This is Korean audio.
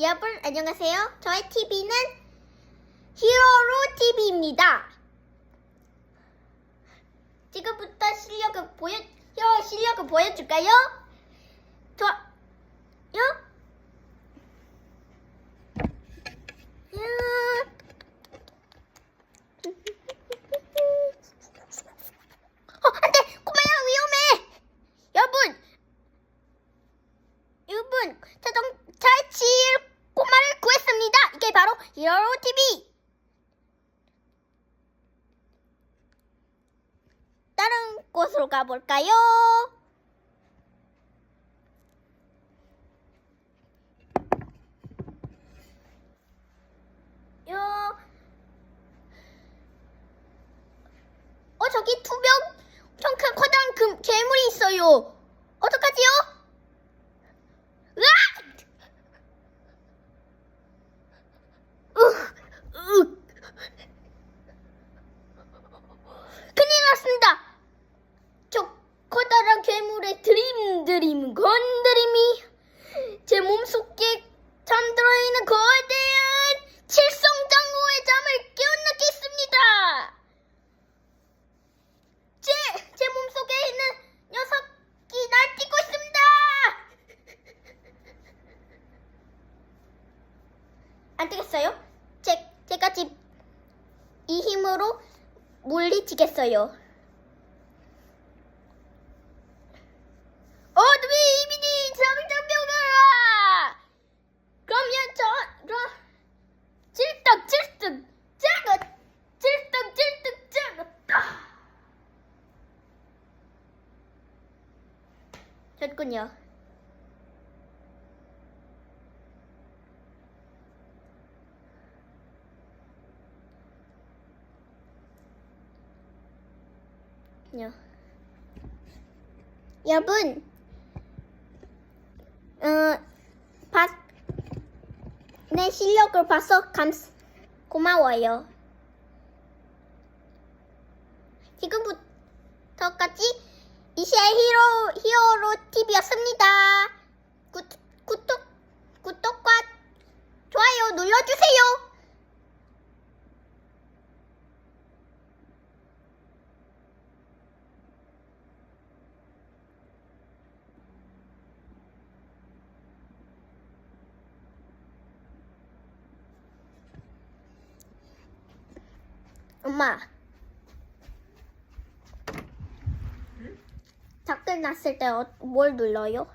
여러분 안녕하세요. 저의 TV는 히어로 TV입니다. 지금부터 실력을 보여 실력을 보여줄까요? 저 요? 야. 어, 안돼! 꼬마야 위험해! 여러분! 여러분! 자동차 칠 꼬마를 구했습니다! 이게 바로 히어로 TV! 다른 곳으로 가볼까요? 요... 어 저기 투명 엄청 큰 커다란 금, 괴물이 있어요. 어떡하지요? 으악! 으, 으. 큰일 났습니다. 저 커다란 괴물의 드림 드림 건드림이 제 몸속에 잠들어 있는 거대한 칠성장고의 잠을 깨어나겠습니다. 제, 제 몸속에 있는 녀석이 날뛰고 있습니다. 안 되겠어요? 제, 제가 집이 힘으로 물리치겠어요. 어둠이 이민이 정정병아! 그러면 저, 저, 찔떡, 찔떡, 찔떡, 찔떡, 찔떡, 찔떡. 됐군요. 요. 여러분, 어, 봤, 내 실력을 봐서 감, 고마워요. 지금부터까지 이시아의 히로, 히어로 TV였습니다. 구, 구독, 구독과 좋아요 눌러주세요. 엄마. 댓글 났을 때 어, 뭘 눌러요?